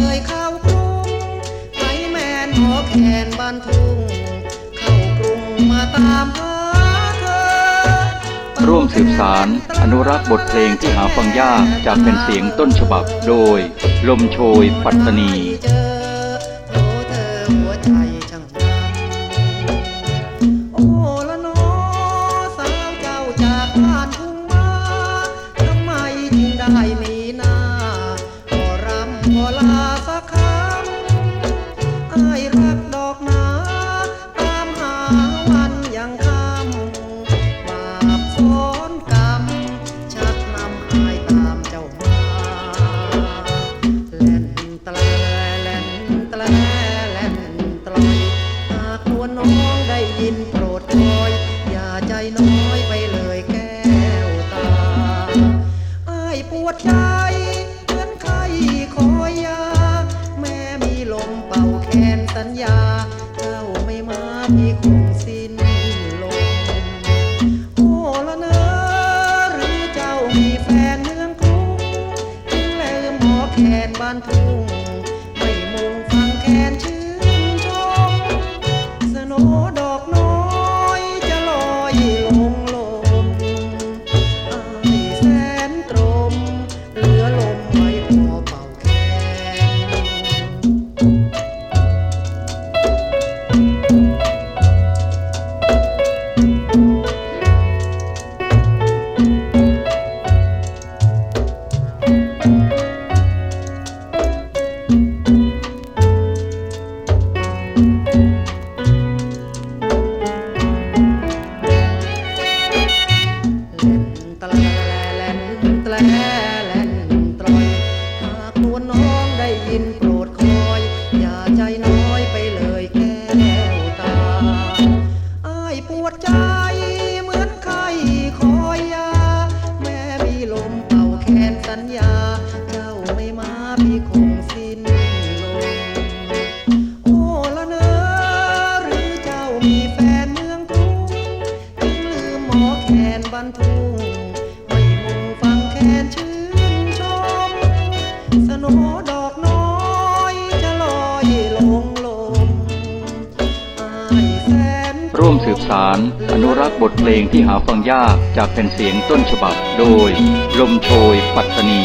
เอ่ยเข้ากรุงไม้แมนหมอแคนบ้านทุ่งเข้ากรุงมาตามหาเธอร่วมสืบสารอนุรักษ์บทเพลงที่หาฟังยากจากเป็นเสียงต้นฉบับโดย ลมโชยปัตตานี ขอลาสักครั้งอายรักดอกหนา ตามหาวันยังค ที่คงสิ้นลงโอ้ละเนอหรือเจ้ามีแฟนเมืองกรุงจึงลืมหมอแขนบ้านทุ่ง ร่วมสืบสารอนุรักษ์บทเพลงที่หาฟังยากจากแผ่นเสียงต้นฉบับโดย ลมโชยปัตตานี